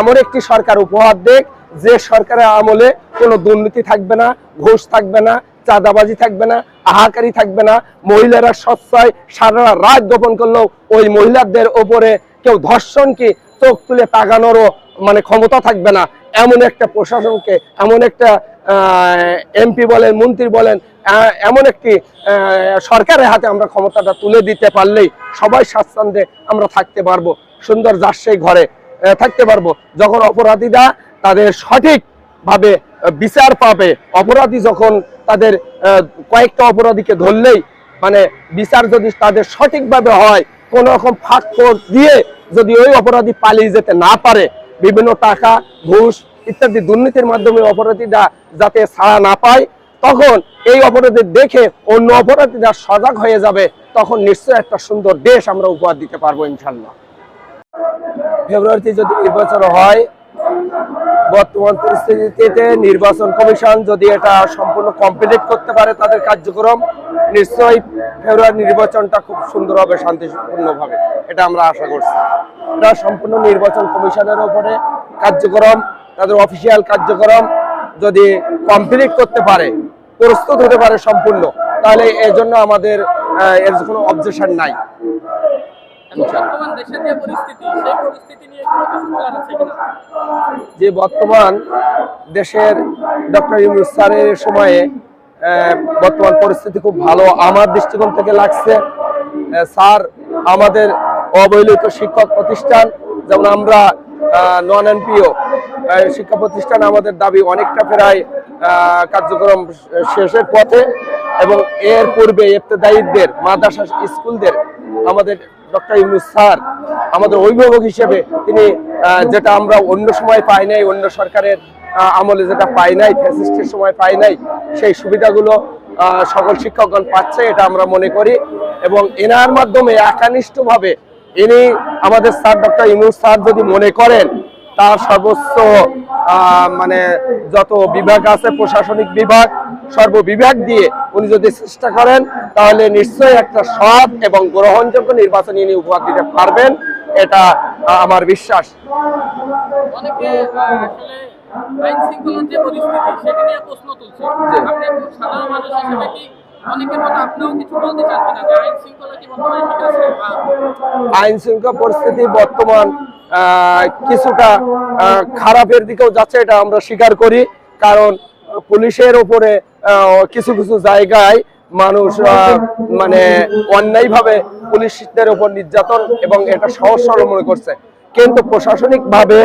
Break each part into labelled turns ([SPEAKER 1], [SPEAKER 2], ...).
[SPEAKER 1] এমন একটি সরকার উপহার দেখ, যে সরকারের আমলে কোনো দুর্নীতি থাকবে না, ঘুষ থাকবে না, চাঁদাবাজি থাকবে না আহাকারি থাকবে না। মহিলারা সচ্ছয় সারা রাত গোপন করলেও ওই মহিলাদের ওপরে কেউ ধর্ষণ কি চোখ তুলে তাকানোরও মানে ক্ষমতা থাকবে না। এমন একটা প্রশাসনকে, এমন একটা এমপি বলেন, মন্ত্রী বলেন এমন একটি সরকারের হাতে আমরা ক্ষমতাটা তুলে দিতে পারলেই সবাই স্বাচ্ছন্দ্যে আমরা থাকতে পারব সুন্দর যার সেই ঘরে। থাকতে পারব। যখন অপরাধীরা তাদের সঠিক ভাবে বিচার পাবে, অপরাধী যখন তাদের কয়েকটা অপরাধীকে ধরলেই মানে বিচার যদি তাদের সঠিকভাবে হয়, কোন রকম ফাঁক দিয়ে যদি ওই অপরাধী পালিয়ে যেতে না পারে, বিভিন্ন টাকা, ঘুষ ইত্যাদি দুর্নীতির মাধ্যমে অপরাধীরা যাতে ছাড়া না পায়, তখন এই অপরাধী দেখে অন্য অপরাধীরা সজাগ হয়ে যাবে, তখন নিশ্চয়ই একটা সুন্দর দেশ আমরা উপহার দিতে পারব ইনশাল্লাহ। ফেব্রুয়ারিতে যদি নির্বাচন হয়, বর্তমান পরিস্থিতিতে নির্বাচন কমিশন যদি এটা সম্পূর্ণ কমপ্লিট করতে পারে তাদের কার্যক্রম, নিশ্চয়ই ফেব্রুয়ারি নির্বাচনটা খুব সুন্দর হবে, শান্তিপূর্ণভাবে। এটা আমরা আশা করছি। এটা সম্পূর্ণ নির্বাচন কমিশনের ওপরে কার্যক্রম, তাদের অফিসিয়াল কার্যক্রম যদি কমপ্লিট করতে পারে, প্রস্তুত হতে পারে সম্পূর্ণ, তাহলে এর জন্য আমাদের এর কোনো অবজেকশন নাই।
[SPEAKER 2] যে
[SPEAKER 1] বর্তমান দেশের ডক্টর ইউনুস স্যারের সময়ে বর্তমান পরিস্থিতি খুব ভালো আমার দৃষ্টিকোণ থেকে লাগছে। স্যার আমাদের অবহেলিত শিক্ষক প্রতিষ্ঠান, যেমন আমরা নন এনপিও শিক্ষা প্রতিষ্ঠান আমাদের দাবি অনেকটা প্রায় কার্যক্রম শেষের পথে এবং এর পূর্বে ইফতেদায়ীদের, মাদ্রাসা স্কুলদের আমাদের ডক্টর ইউনুস স্যার, আমাদের অভিভাবক হিসেবে তিনি যেটা আমরা অন্য সময় পাই নাই, অন্য সরকারের আমলে যেটা পাই নাই, ফ্যাসিস্টের সময় পাই নাই, সেই সুবিধাগুলো সকল শিক্ষকগণ পাচ্ছে, এটা আমরা মনে করি। এবং এনার মাধ্যমে একানিষ্ঠভাবে ইনি আমাদের স্যার ডক্টর ইউনুস স্যার যদি মনে করেন তার সর্বোচ্চ মানে যত বিভাগ আছে প্রশাসনিক বিভাগ সর্ববিভাগ দিয়ে উনি যদি চেষ্টা করেন তাহলে নিশ্চয়ই একটা সৎ এবং গ্রহণযোগ্য নির্বাচন ইনি উপহার দিতে পারবেন। এটা আমার বিশ্বাস।
[SPEAKER 2] অনেকে আসলে আইন শৃঙ্খলার যে পরিস্থিতি সেটা নিয়ে প্রশ্ন তুলছে। আপনি সাধারণ মানুষ হিসেবে কি অনেকের মতো আপনিও কিছু বলতে চান কিনা? যে আইন শৃঙ্খলা কি বর্তমানে ঠিক আছে
[SPEAKER 1] আইন শৃঙ্খলা পরিস্থিতি বর্তমান কিছুটা খারাপের দিকেও যাচ্ছে, এটা আমরা স্বীকার করি। কারণ পুলিশের উপরে কিছু কিছু জায়গায় মানুষ মানে অন্যায়ভাবে পুলিশদের উপর নির্যাতন এবং এটা সহজ সরল মনে করছে। কিন্তু প্রশাসনিক ভাবে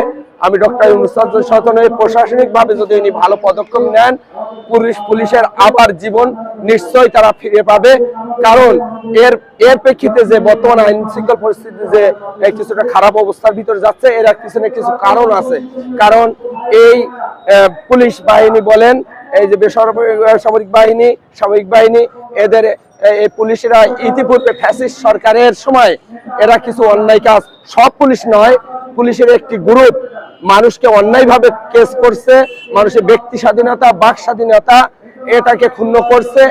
[SPEAKER 1] আমি ডক্টর সচেতন প্রশাসনিক ভাবে যদি উনি ভালো পদক্ষেপ নেন, পুলিশ, পুলিশের আবার জীবন নিশ্চয়ই তারা ফিরে পাবে। কারণ এর এর প্রেক্ষিতে যে বর্তমান আইন শৃঙ্খল পরিস্থিতি যে কিছুটা খারাপ অবস্থার ভিতরে যাচ্ছে, এর পিছনে কিছু কারণ আছে। কারণ এই পুলিশ বাহিনী বলেন, এই যে বেসামরিক বাহিনী, সামরিক বাহিনী, এদের এই পুলিশেরা ইতিপূর্বে ফ্যাসিস্ট সরকারের সময় এরা কিছু অন্যায় কাজ, সব পুলিশ নয়, পুলিশের একটি গ্রুপ মানুষকে অন্যায়ভাবে কেস করছে। মানুষের ব্যক্তি স্বাধীনতা, বাক স্বাধীনতা এটাকে ক্ষুণ্ণ করছে।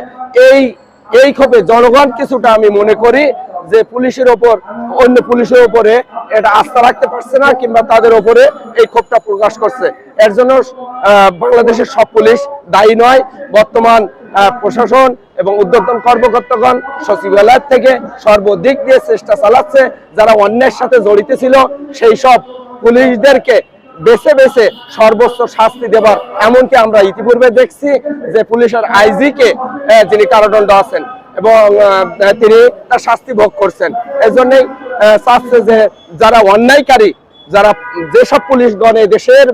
[SPEAKER 1] এই এই ক্ষোভে জনগণ কিছুটা আমি মনে করি যে পুলিশের ওপর, অন্য পুলিশের উপরে এটা আস্থা রাখতে পারছে না কিংবা তাদের উপরে এই ক্ষোভটা প্রকাশ করছে। এর জন্য বাংলাদেশের সব পুলিশ দায়ী নয়। বর্তমান প্রশাসন এবং উদ্যোতন কর্মকর্তাগণ সচিবালয় থেকে সর্বদিক দিয়ে চেষ্টা চালাচ্ছে। যারা অন্যের সাথে জড়িত ছিল, সেই সব পুলিশদেরকে বেছে বেছে সর্বোচ্চ শাস্তি দেবার, এমনকি আমরা ইতিপূর্বে দেখছি যে পুলিশের আইজি কে যিনি কারাদণ্ড আছেন এবং তিনি তার শাস্তি ভোগ করছেন। এই জন্যই চাচ্ছে যে যারা অন্যায়কারী, যারা যেসব পুলিশগণ দেশের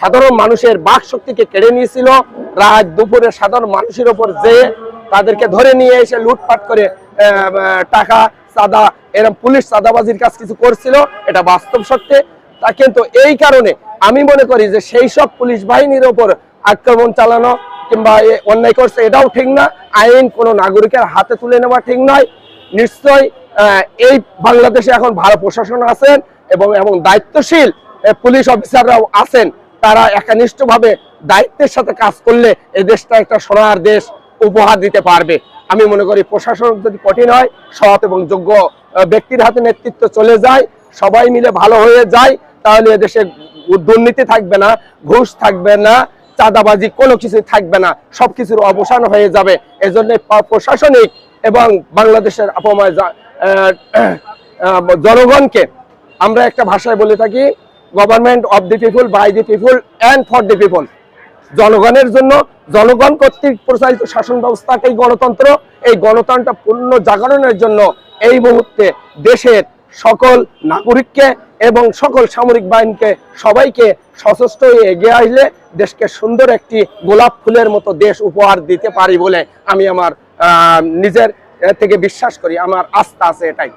[SPEAKER 1] সাধারণ মানুষের বাক শক্তিকে কেড়ে নিয়েছিল, রাত দুপুরে সাধারণ মানুষের ওপর যে তাদেরকে ধরে নিয়ে এসে লুটপাট করে টাকা, চাঁদা এরকম পুলিশ চাঁদাবাজির কাজ কিছু করছিল, এটা বাস্তব সত্যি। তা কিন্তু এই কারণে আমি মনে করি যে সেই সব পুলিশ বাহিনীর ওপর আক্রমণ চালানো কিংবা অন্যায় করছে, এটাও ঠিক না। আইন কোনো নাগরিকের হাতে তুলে নেওয়া ঠিক নয়। নিশ্চয় এই বাংলাদেশে এখন ভালো প্রশাসন আছেন এবং এবং দায়িত্বশীল পুলিশ অফিসাররাও আছেন। তারা একনিষ্ঠভাবে দায়িত্বের সাথে কাজ করলে এই দেশটা একটা সোনার দেশ উপহার দিতে পারবে। আমি মনে করি প্রশাসন যদি কঠিন হয়, সৎ এবং যোগ্য ব্যক্তির হাতে নেতৃত্ব চলে যায়। সবাই মিলে ভালো হয়ে যায় তাহলে এদেশে দুর্নীতি থাকবে না ঘুষ থাকবে না চাঁদাবাজি কোনো কিছু থাকবে না সবকিছুর অবসান হয়ে যাবে। এজন্য প্রশাসনিক এবং বাংলাদেশের আহ, জনগণকে আমরা একটা ভাষায় বলে থাকি government of the people by the people and for the people জনগণের জন্য জনগণ কর্তৃক প্রচারিত শাসন ব্যবস্থাকেই গণতন্ত্র এই গণতন্ত্র পূর্ণ জাগরণের জন্য এই মুহূর্তে দেশের সকল নাগরিককে এবং সকল সামরিক বাহিনীকে সবাইকে সশস্ত্র হয়ে এগিয়ে আসলে দেশকে সুন্দর একটি গোলাপ ফুলের মতো দেশ উপহার দিতে পারি বলে আমি আমার নিজের থেকে বিশ্বাস করি। আমার আস্থা আছে এটাই।